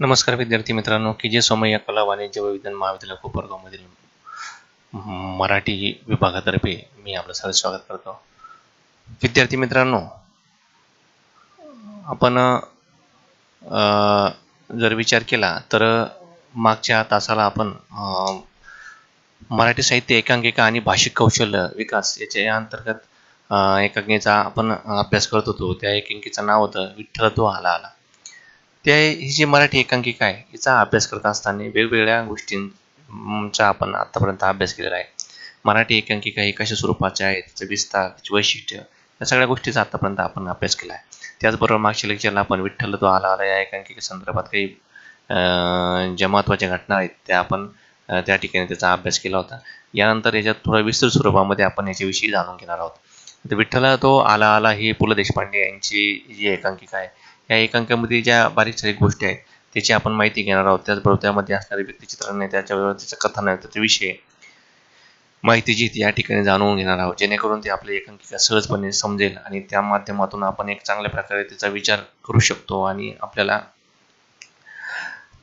नमस्कार विद्यार्थी मित्रांनो की जे सोमय्या कला वाणिज्य व विज्ञान महाविद्यालय कोपरगावमधील मराठी विभागातर्फे मी आपलं सर्व स्वागत करतो. विद्यार्थी मित्रांनो आपण जर विचार केला तर मागच्या तासाला आपण मराठी साहित्य एकांकिका आणि भाषिक कौशल्य विकास याच्या या अंतर्गत एकांकिकेचा आपण अभ्यास करत होतो. त्या एकांकिकेचं नाव होतं विठ्ठल तो आला आला. त्या ही जी मराठी एकांकिका आहे हिचा अभ्यास करत असताना वेगवेगळ्या गोष्टींचा आपण आतापर्यंत अभ्यास केलेला आहे. मराठी एकांकिका ही कशा स्वरूपाच्या आहे तिचं विस्तार तिचे वैशिष्ट्य या सगळ्या गोष्टीचा आतापर्यंत आपण अभ्यास केला आहे. त्याचबरोबर मागच्या लेक्चरला आपण विठ्ठल तो आला आला या एकांकिके संदर्भात काही ज्या महत्त्वाच्या घटना आहेत त्या आपण त्या ठिकाणी त्याचा अभ्यास केला होता. यानंतर याच्यात थोडा विस्तृत स्वरूपामध्ये आपण याच्याविषयी जाणून घेणार आहोत. तर विठ्ठला तो आला आला ही पु ल देशपांडे यांची जी एकांकिका आहे या एकांकामध्ये ज्या बारीक सारीक गोष्टी आहेत त्याची आपण माहिती घेणार आहोत. त्याचबरोबर त्यामध्ये असणारे व्यक्तिचित्रांनी त्याच्याबरोबर त्याचं कथन आहे त्याचे विषय माहिती जी या ठिकाणी जाणून घेणार आहोत जेणेकरून ते आपली एकांकिका सहजपणे समजेल आणि त्या माध्यमातून आपण एक चांगल्या प्रकारे त्याचा विचार करू शकतो आणि आपल्याला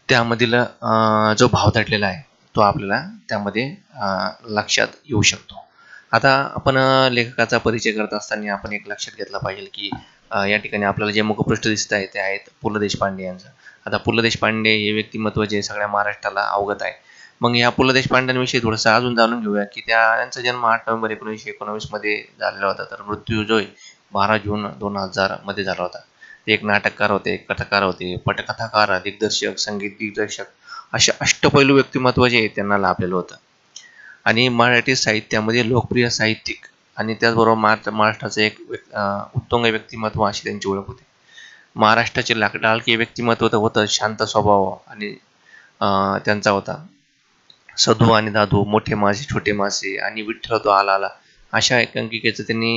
त्यामधील जो भाव दडलेला आहे तो आपल्याला त्यामध्ये लक्षात येऊ शकतो. आता आपण लेखकाचा परिचय करत असताना आपण एक लक्षात घेतला पाहिजे की या ठिकाणी आपल्याला जे मुखपृष्ठ दिसत आहे ते आहेत पु ल देशपांडे यांचं. आता पु ल देशपांडे हे व्यक्तिमत्व जे सगळ्या महाराष्ट्राला अवगत आहे. मग या पु ल देशपांडेंविषयी थोडंसं अजून जाणून घेऊया की त्या त्यांचा जन्म आठ नोव्हेंबर एकोणीसशे एकोणावीसमध्ये झालेला होता. तर मृत्यू जो बारा जून दोन हजारमध्ये झाला होता. ते एक नाटककार होते कथाकार होते पटकथाकार दिग्दर्शक संगीत दिग्दर्शक असे अष्टपैलू व्यक्तिमत्व जे त्यांना लाभलेलं होतं. आणि मराठी साहित्यामध्ये लोकप्रिय साहित्यिक. आणि त्याचबरोबर महाराष्ट्र महाराष्ट्राचं एक उत्तुंग व्यक्तिमत्व अशी त्यांची ओळख होती. महाराष्ट्राचे लाक लाडके व्यक्तिमत्व तर होतं शांत स्वभाव आणि त्यांचा होता. सधू आणि दादू मोठे मासे छोटे मासे आणि विठ्ठल तो आला आला अशा एकांकिकेचं त्यांनी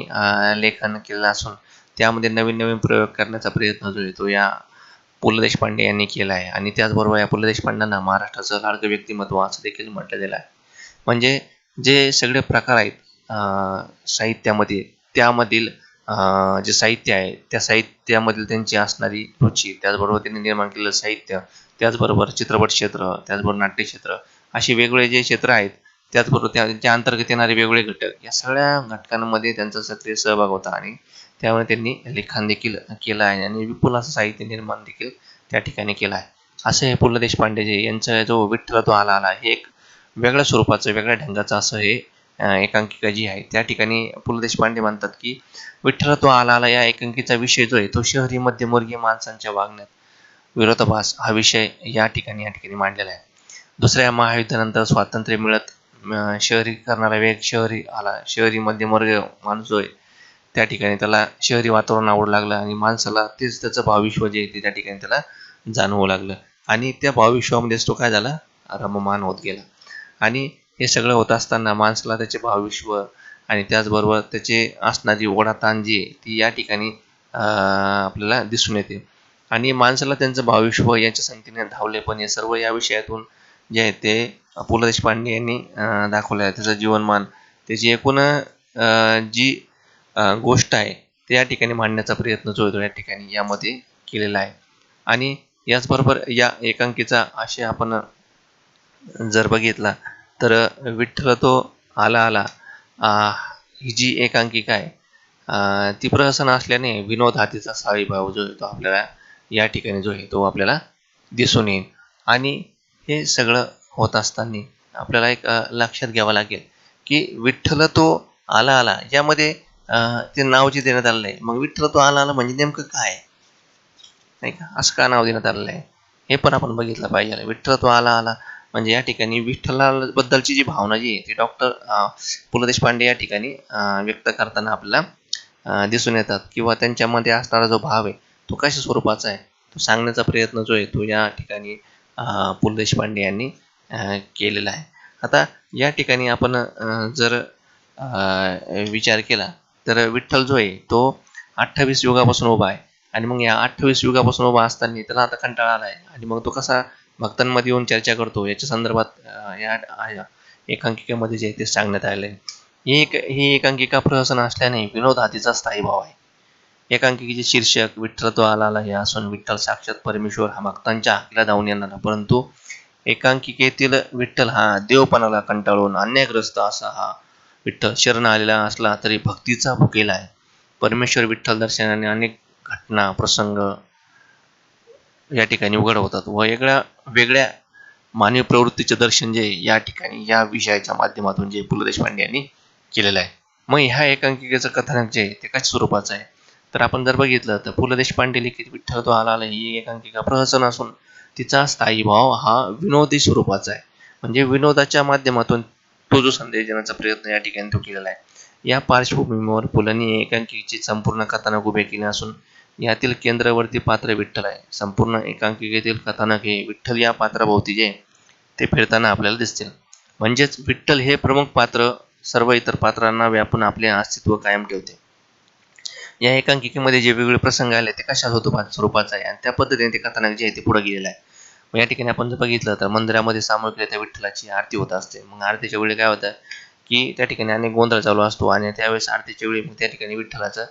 लेखन केलेलं असून त्यामध्ये नवीन नवीन प्रयोग करण्याचा प्रयत्न जो येतो या पु ल देशपांडे यांनी केला आहे. आणि त्याचबरोबर या पु ल देशपांडेंना महाराष्ट्राचं लाडकं व्यक्तिमत्व असं देखील म्हटलं गेलं आहे. म्हणजे जे सगळे प्रकार आहेत साहित्यामध्ये त्यामधील जे साहित्य आहे त्या साहित्यामधील त्यांची असणारी रुची त्याचबरोबर त्यांनी निर्माण केलेलं साहित्य त्याचबरोबर चित्रपट क्षेत्र त्याचबरोबर नाट्यक्षेत्र असे वेगवेगळे जे क्षेत्र आहेत त्याचबरोबर त्या त्या अंतर्गत येणारे वेगवेगळे घटक या सगळ्या घटकांमध्ये त्यांचा सक्रिय सहभाग होता आणि त्यामुळे त्यांनी लिखाण देखील केलं आहे आणि विपुल असं साहित्य निर्माण देखील त्या ठिकाणी केलं आहे. असं हे पु ल देशपांडे जे यांचा जो विठ्ठल तो आला आला हे एक वेगळ्या स्वरूपाचं वेगळ्या ढंगाचं असं हे एकांकिका जी आहे त्या ठिकाणी पु ल देशपांडे म्हणतात की विठ्ठल तो आला आला या एकांकीचा विषय जो आहे तो शहरी मध्यमवर्गीय माणसांच्या वागण्यात विरोधाभास हा विषय या ठिकाणी या ठिकाणी मांडलेला आहे. दुसऱ्या महायुद्धानंतर स्वातंत्र्य मिळत शहरी शहरीकरणाला वेग शहरी आला शहरी मध्यमवर्गीय माणूस जो आहे त्या ठिकाणी त्याला शहरी वातावरण आवडू लागलं आणि माणसाला तेच त्याचं भावविश्व जे आहे ते त्या ठिकाणी त्याला जाणवू लागलं. आणि त्या भावविश्वामध्येच तो काय झाला? रममान होत गेला. आणि हे सगळं होत असताना माणसाला त्याचे भावविश्व आणि त्याचबरोबर त्याचे असणारी ओढाताण जी आहे ती या ठिकाणी आपल्याला दिसून येते. आणि माणसाला त्यांचं भावविश्व याच्या संगतीने धावले पण हे सर्व या विषयातून जे आहे ते पु ल देशपांडे यांनी दाखवलं आहे त्याचं जीवनमान त्याची एकूण जी गोष्ट आहे ते या ठिकाणी मांडण्याचा प्रयत्न जो येतो या ठिकाणी यामध्ये केलेला आहे. आणि याचबरोबर या एकांकीचा आशय आपण जर बघितला तर विठ्ठल तो आला आला. आ, ही जी एकांकिका आहे ती प्रहसन असल्याने विनोद हा तिचा साळीभाव जो आहे तो आपल्याला या ठिकाणी जो आहे तो आपल्याला दिसून येईल. आणि हे सगळं होत असताना आपल्याला एक लक्षात घ्यावं लागेल की विठ्ठल तो आला आला. यामध्ये ते नाव जे देण्यात आलेलं आहे मग विठ्ठल तो आला आला म्हणजे नेमकं काय नाही का? असं का नाव देण्यात आलेलं आहे? हे पण आपण बघितलं पाहिजे. विठ्ठल तो आला आला. म्हणजे या ठिकाणी विठ्ठलाबद्दलची जी भावना जी आहे ती डॉक्टर पु ल देशपांडे या ठिकाणी व्यक्त करताना आपल्याला दिसून येतात. किंवा त्यांच्यामध्ये असणारा जो भाव आहे तो कशा स्वरूपाचा आहे तो सांगण्याचा प्रयत्न जो आहे तो या ठिकाणी पु ल देशपांडे यांनी केलेला आहे. आता या ठिकाणी आपण जर विचार केला तर विठ्ठल जो आहे तो अठ्ठावीस युगापासून उभा आहे. आणि मग या अठ्ठावीस युगापासून उभा असताना त्याला आता कंटाळा आला आहे आणि मग तो कसा भक्तांमध्ये येऊन चर्चा करतो. याच्या संदर्भात या एकांकिकेमध्ये जे आहे ते सांगण्यात आले ही एक ही एकांकिका प्रहसन असल्याने विनोद हा तिचा स्थायी भाव आहे. एकांकिकेचे शीर्षक विठ्ठल तो आला हे असून विठ्ठल साक्षात परमेश्वर हा भक्तांच्या हाकेला धावून येणारा परंतु एकांकिकेतील विठ्ठल हा देवपणाला कंटाळून अन्यायग्रस्त असा हा विठ्ठल शरण आलेला असला तरी भक्तीचा भुकेला आहे. परमेश्वर विठ्ठल दर्शनाने अनेक घटना प्रसंग या ठिकाणी उघड होतात व वेगळ्या वेगळ्या मानवी प्रवृत्तीचे दर्शन जे या ठिकाणी या विषयाच्या माध्यमातून जे पु ल देशपांडे यांनी केलेलं आहे. मग ह्या एकांकिकेचं कथानक जे आहे ते कशा स्वरूपाचं आहे? तर आपण जर बघितलं तर पु ल देशपांडे लिखित विठ्ठल तो आला आला ही एकांकिका प्रहसन असून तिचा स्थायी भाव हा विनोदी स्वरूपाचा आहे. म्हणजे विनोदाच्या माध्यमातून तो जो संदेश देण्याचा प्रयत्न या ठिकाणी तो केलेला आहे. या पार्श्वभूमीवर पुलांनी एकांकिकेची संपूर्ण कथानक उभे केले असून यातील केंद्रवर्ती पात्र विठ्ठल आहे. संपूर्ण एकांकिकेतील कथानक हे विठ्ठल या पात्राभोवती जे ते फिरताना आपल्याला दिसतील. म्हणजेच विठ्ठल हे प्रमुख पात्र सर्व इतर पात्रांना व्यापून आपले अस्तित्व कायम ठेवते. या एकांकिकेमध्ये जे वेगवेगळे प्रसंग आले ते कशा स्वरूपाचा आहे? आणि त्या पद्धतीने ते कथानक जे आहे ते पुढे गेलेलं आहे. मग या ठिकाणी आपण जर बघितलं तर मंदिरामध्ये सामूहिकरित्या विठ्ठलाची आरती होत असते. मग आरतीच्या वेळी काय होतं की त्या ठिकाणी अनेक गोंधळ चालू असतो आणि त्यावेळेस आरतीच्या वेळी मग त्या ठिकाणी विठ्ठलाचं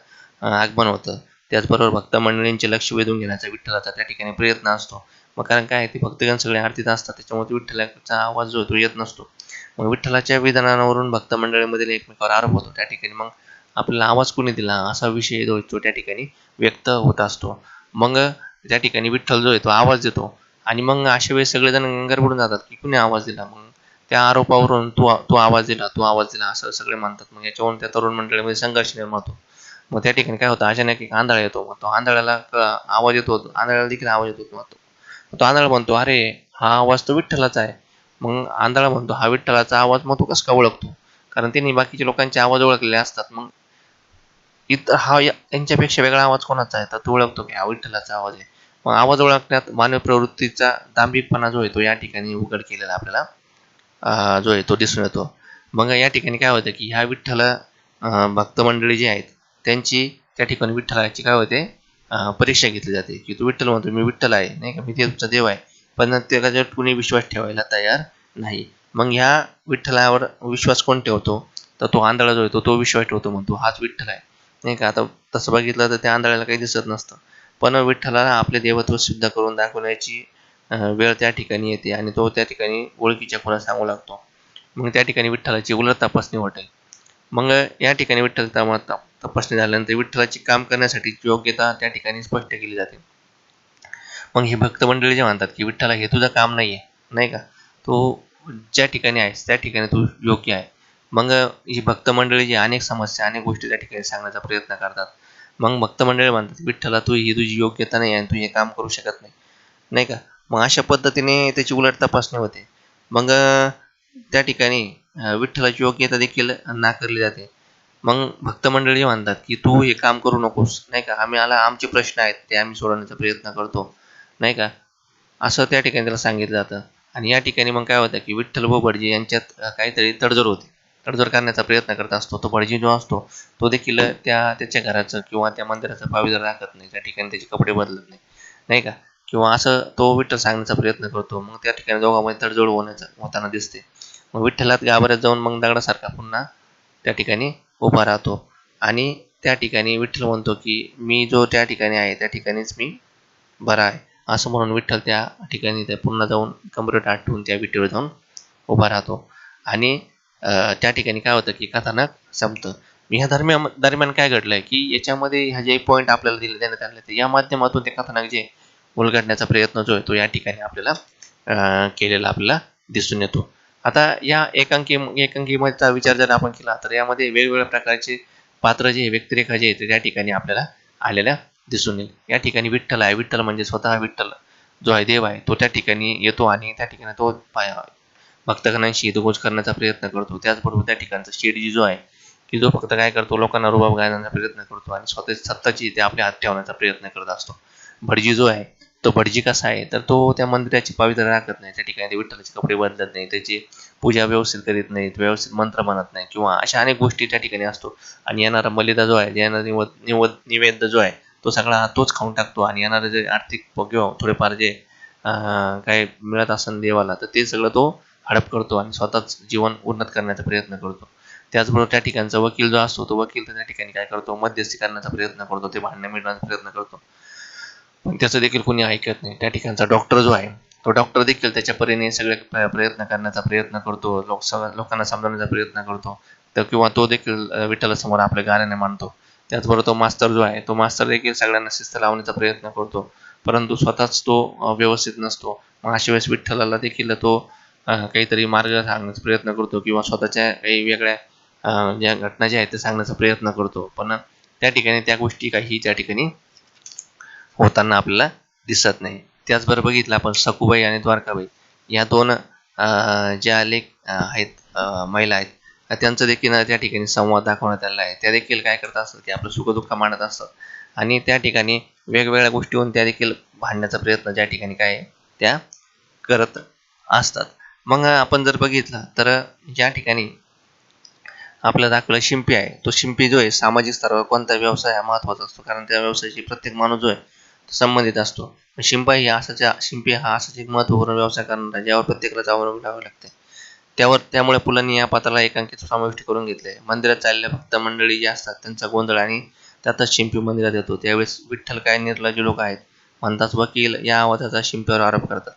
आगमन होतं. त्याचबरोबर भक्त मंडळींचे लक्ष वेधून घेण्याचा विठ्ठलाचा त्या ठिकाणी प्रयत्न असतो. मग कारण काय ते भक्तगण सगळे आरतीत असतात त्याच्यामुळे विठ्ठलाचा आवाज जो तो येत नसतो. मग विठ्ठलाच्या विधानावरून भक्त मंडळीमधील एकमेकावर आरोप होतो. त्या ठिकाणी मग आपल्याला आवाज कोणी दिला असा विषय जो तो त्या ठिकाणी व्यक्त होत असतो. मग त्या ठिकाणी विठ्ठल जो आहे तो आवाज देतो. आणि मग अशा वेळेस सगळेजण गडबडून जातात की कुणी आवाज दिला? मग त्या आरोपावरून तू तो आवाज दिला तू आवाज दिला असं सगळे मानतात मग याच्यावरून त्या तरुण मंडळीमध्ये संघर्ष निर्माण होतो. मग त्या ठिकाणी काय होतं? अचानक एक आंधळा येतो मग तो आंधळ्याला आवाज येतो आंधळाला देखील आवाज येतो मग तो तो आंधळा म्हणतो अरे हा आवाज तो विठ्ठलाचा आहे. मग आंधळा म्हणतो हा विठ्ठलाचा आवाज मग तो कसं का ओळखतो? कारण त्यांनी बाकीच्या लोकांचे आवाज ओळखलेले असतात. मग इतर हा यांच्यापेक्षा वेगळा आवाज कोणाचा आहे? तर तो ओळखतो की हा विठ्ठलाचा आवाज आहे. मग आवाज ओळखण्यात मानव प्रवृत्तीचा दांभिकपणा जो आहे तो या ठिकाणी उघड केलेला आपल्याला जो आहे तो दिसून येतो. मग या ठिकाणी काय होतं की ह्या विठ्ठल भक्त मंडळी जी आहेत त्यांची त्या ठिकाणी विठ्ठलाची काय होते परीक्षा घेतली जाते. की तू विठ्ठल म्हणतो मी विठ्ठल आहे नाही का? मी ते तुमचा देव आहे. पण त्याच्यावर कुणी विश्वास ठेवायला तयार नाही. मग ह्या विठ्ठलावर विश्वास कोण ठेवतो? तर तो आंधळा जो येतो तो तो विश्वास ठेवतो म्हणतो हाच विठ्ठल आहे. नाही का? आता तसं बघितलं तर त्या आंधळ्याला काही दिसत नसतं. पण विठ्ठलाला आपले देवत्व सिद्ध करून दाखवण्याची वेळ त्या ठिकाणी येते आणि तो त्या ठिकाणी ओळखीच्या खुणा सांगू लागतो. मग त्या ठिकाणी विठ्ठलाची उलट तपासणी वाटेल मग या ठिकाणी विठ्ठल तपासणी झाल्यानंतर विठ्ठलाची काम करण्यासाठी योग्यता त्या ठिकाणी स्पष्ट केली जाते. मग ही भक्त मंडळी जे म्हणतात की विठ्ठला हे तुझं काम नाही आहे नाही का? तो ज्या ठिकाणी आहेस त्या ठिकाणी तू योग्य आहे. मग ही भक्त मंडळी जी अनेक समस्या अनेक गोष्टी त्या ठिकाणी सांगण्याचा प्रयत्न करतात. मग भक्त मंडळी म्हणतात विठ्ठला तू ही तुझी योग्यता नाही आणि तू हे काम करू शकत नाही. नाही का? मग अशा पद्धतीने त्याची उलट तपासणी होते. मग त्या ठिकाणी विठ्ठलाची योग्यता देखील नाकारली जाते. मग भक्त मंडळी म्हणतात की तू हे काम करू नकोस नाही का? आम्ही आला आमचे प्रश्न आहेत ते आम्ही सोडवण्याचा प्रयत्न करतो नाही का? असं त्या ठिकाणी त्याला सांगितलं जातं. आणि या ठिकाणी मग काय होतं की विठ्ठल व भटजी यांच्यात काहीतरी तडजोड होते. तडजोड करण्याचा प्रयत्न करत असतो. तो भटजी जो असतो तो देखील त्या त्याच्या घराचं किंवा त्या मंदिराचं पावित्र्य राखत नाही. त्या ठिकाणी त्याचे कपडे बदलत नाही नाही का? किंवा असं तो विठ्ठल सांगण्याचा प्रयत्न करतो. मग त्या ठिकाणी दोघांमध्ये तडजोड होण्याचा होताना दिसते. मग विठ्ठलात गाभाऱ्यात जाऊन मग दगडासारखा पुन्हा त्या ठिकाणी उभा राहतो. आणि त्या ठिकाणी विठ्ठल म्हणतो की मी जो त्या ठिकाणी आहे त्या ठिकाणीच मी बरा आहे. असं म्हणून विठ्ठल त्या ठिकाणी त्या पुन्हा जाऊन कमरेट आठवून त्या विटेवर जाऊन उभा राहतो. आणि त्या ठिकाणी काय होतं की कथानक संपतं. ह्या दरम्यान दरम्यान काय घडलं आहे की याच्यामध्ये ह्या जे पॉईंट आपल्याला दिले देण्यात आले ते या माध्यमातून ते कथानक जे उलगडण्याचा प्रयत्न जो आहे तो या ठिकाणी आपल्याला केलेला आपल्याला दिसून येतो. आता या एकांकी एकांकीमध्येचा विचार जर आपण केला तर यामध्ये वेगवेगळ्या प्रकारचे पात्र जे व्यक्तिरेखा जे आहेत त्या ठिकाणी आपल्याला आलेल्या दिसून येईल. या ठिकाणी विठ्ठल आहे. विठ्ठल म्हणजे स्वतः विठ्ठल. जो आहे देव आहे तो त्या ठिकाणी येतो आणि त्या ठिकाणी तो भक्तगणांशी हितगोज करण्याचा प्रयत्न करतो. त्याचबरोबर त्या ठिकाणचा शेडजी जो आहे की जो फक्त काय करतो लोकांना रुबाब गाण्याचा प्रयत्न करतो आणि स्वतःची सत्ताची ते आपल्या हात ठेवण्याचा प्रयत्न करत असतो. भटजी जो आहे तो भटजी कसा आहे? तर तो त्या मंदिराची पावित्र्य राखत नाही. त्या ठिकाणी विठ्ठलाचे कपडे बांधत नाही. त्याची पूजा व्यवस्थित करीत नाहीत व्यवस्थित मंत्र म्हणत नाही किंवा अशा अनेक गोष्टी त्या ठिकाणी असतो. आणि येणारा मलिदा जो आहे येणारा निवद निवद निवेद्य जो आहे तो सगळा तोच खाऊन टाकतो. आणि येणारा जे आर्थिक किंवा थोडेफार जे काय मिळत असेल देवाला तर ते सगळं तो हडप करतो आणि स्वतःच जीवन उन्नत करण्याचा प्रयत्न करतो. त्याचबरोबर त्या ठिकाणचा वकील जो असतो तो वकील तर त्या ठिकाणी काय करतो? मध्यस्थी करण्याचा प्रयत्न करतो. ते भांडणं मिळण्याचा प्रयत्न करतो. त्याचं देखील कोणी ऐकत नाही. त्या ठिकाणचा डॉक्टर जो आहे तो डॉक्टर देखील त्याच्या परीने सगळे प्रयत्न करण्याचा प्रयत्न करतो लोक लोकांना समजवण्याचा प्रयत्न करतो. तर किंवा तो देखील विठ्ठलासमोर आपल्या गाण्याने मानतो. त्याचबरोबर तो मास्तर जो आहे तो मास्तर देखील सगळ्यांना शिस्त लावण्याचा प्रयत्न करतो. परंतु स्वतःच तो व्यवस्थित नसतो. मग अशा वेळेस विठ्ठलाला देखील तो काहीतरी मार्ग सांगण्याचा प्रयत्न करतो किंवा स्वतःच्या काही वेगळ्या ज्या घटना ज्या आहेत त्या सांगण्याचा प्रयत्न करतो. पण त्या ठिकाणी त्या गोष्टी काही त्या ठिकाणी होताना आपल्याला दिसत नाही. त्याचबरोबर बघितलं आपण सखुबाई आणि द्वारकाबाई. या दोन ज्या लेख आहेत महिला आहेत त्यांचं देखील त्या ठिकाणी संवाद दाखवण्यात आलेला आहे. त्या देखील काय करत असतात की आपलं सुखदुःख मांडत असतात. आणि त्या ठिकाणी वेगवेगळ्या गोष्टीहून त्या देखील भांडण्याचा प्रयत्न ज्या ठिकाणी काय त्या करत असतात. मग आपण जर बघितलं तर ज्या ठिकाणी आपलं दाखवला शिंपी आहे तो शिंपी जो आहे सामाजिक स्तरावर कोणता व्यवसाय हा महत्त्वाचा असतो? कारण त्या व्यवसायाची प्रत्येक माणूस जो आहे संबंधित असतो. शिंपा ही असाच्या शिंपी हा असाच एक महत्त्वपूर्ण व्यवसाय करणार आहे ज्यावर प्रत्येकाला अवलंबून राहावे लागते. त्यावर त्यामुळे पुलांनी या पात्राला एकांकित समाविष्ट करून घेतले. मंदिरात चाललेल्या भक्त मंडळी जी असतात त्यांचा गोंधळ आणि त्यातच शिंपी मंदिरात येतो. त्यावेळेस विठ्ठल काय निर्लज्ज लोक आहेत म्हणतात वकील या आवाजाचा शिंपीवर आरोप करतात.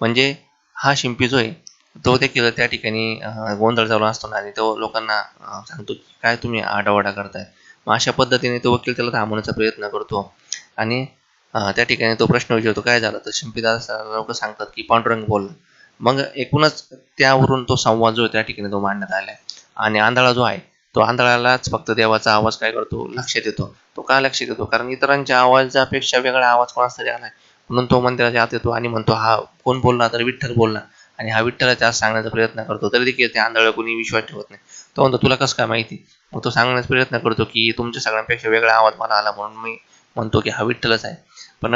म्हणजे हा शिंपी जो आहे तो देखील त्या ठिकाणी गोंधळ चालू असतो ना आणि तो लोकांना सांगतो की काय तुम्ही आडावाडा करताय? मग अशा पद्धतीने तो वकील त्याला थांबवण्याचा प्रयत्न करतो. आणि त्या ठिकाणी तो प्रश्न विचारतो काय झालं? तर शिंपीदास लोक सांगतात की पांडुरंग बोलला मग एकूणच त्यावरून तो संवाद जो आहे त्या ठिकाणी तो मांडण्यात आला आहे आणि आंधळा जो आहे तो आंधळालाच फक्त देवाचा आवाज काय करतो? लक्षात येतो. तो का लक्षात येतो? कारण इतरांच्या आवाजापेक्षा वेगळा आवाज कोणाचा तरी आहे म्हणून तो मंदिराच्या आत येतो आणि म्हणतो हा कोण बोलला तर विठ्ठल बोलला आणि हा विठ्ठलाच्या आज सांगण्याचा प्रयत्न करतो. तरी देखील त्या आंधळा कोणी विश्वास ठेवत नाही. तो म्हणतो तुला कसं काय माहिती? मग तो सांगण्याचा प्रयत्न करतो की तुमच्या सगळ्यांपेक्षा वेगळा आवाज मला आला म्हणून मी म्हणतो की हा विठ्ठलच आहे. पण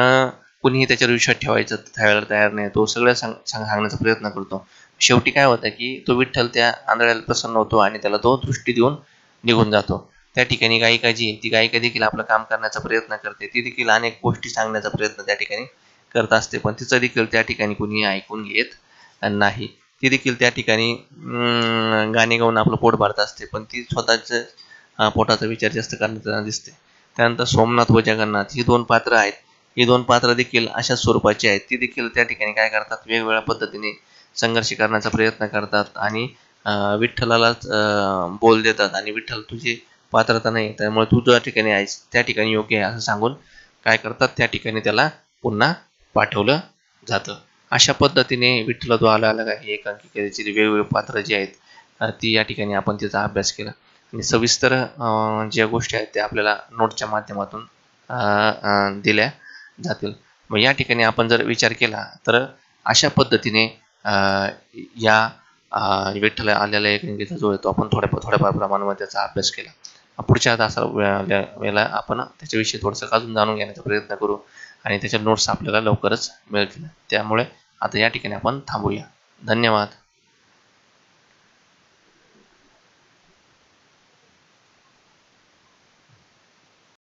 कुणीही त्याच्यावर विश्वास ठेवायचा ठेवायला तयार नाही. तो सगळं सांग सांग- सांगण्याचा प्रयत्न करतो. शेवटी काय होतं की तो विठ्ठल त्या आंधळ्याला प्रसन्न होतो आणि त्याला तो दृष्टी देऊन निघून जातो. त्या ठिकाणी गायिका जी आहे ती गायिका देखील आपलं काम करण्याचा प्रयत्न करते. ती देखील अनेक गोष्टी सांगण्याचा प्रयत्न त्या ठिकाणी करत असते. पण तिचं देखील त्या ठिकाणी कुणी ऐकून घेत नाही. ती देखील त्या ठिकाणी गाणे गाऊन आपलं पोट भरत असते. पण ती स्वतःचं पोटाचा विचार जास्त करताना दिसते. त्यानंतर सोमनाथ व जगन्नाथ ही दोन पात्र आहेत. ही दोन पात्र देखील अशा स्वरूपाची आहेत. ती देखील त्या ठिकाणी काय करतात? वेगवेगळ्या पद्धतीने संघर्ष करण्याचा प्रयत्न करतात आणि विठ्ठलालाच बोल देतात आणि विठ्ठल तुझी पात्रता नाही त्यामुळे तू ज्या ठिकाणी आहेस त्या ठिकाणी योग्य आहे असं सांगून काय करतात? त्या ठिकाणी त्याला पुन्हा पाठवलं जातं. अशा पद्धतीने विठ्ठल द्वाला आला हे एकांकिकेची वेगवेगळे पात्र जी आहेत ती या ठिकाणी आपण त्याचा अभ्यास केला. आणि सविस्तर ज्या गोष्टी आहेत त्या आपल्याला नोटच्या माध्यमातून दिल्या. जातील. मग या ठिकाणी आपण जर विचार केला तर अशा पद्धतीने या विठ्ठल आलेल्या एकांकिका जो आहे तो आपण थोड्या थोड्याफार प्रमाणामध्ये त्याचा अभ्यास केला. पुढच्या तासा वेळेला आपण त्याच्याविषयी थोडंसं अजून जाणून घेण्याचा प्रयत्न करू आणि त्याच्या नोट्स आपल्याला लवकरच मिळतील. त्यामुळे आता या ठिकाणी आपण थांबूया. धन्यवाद.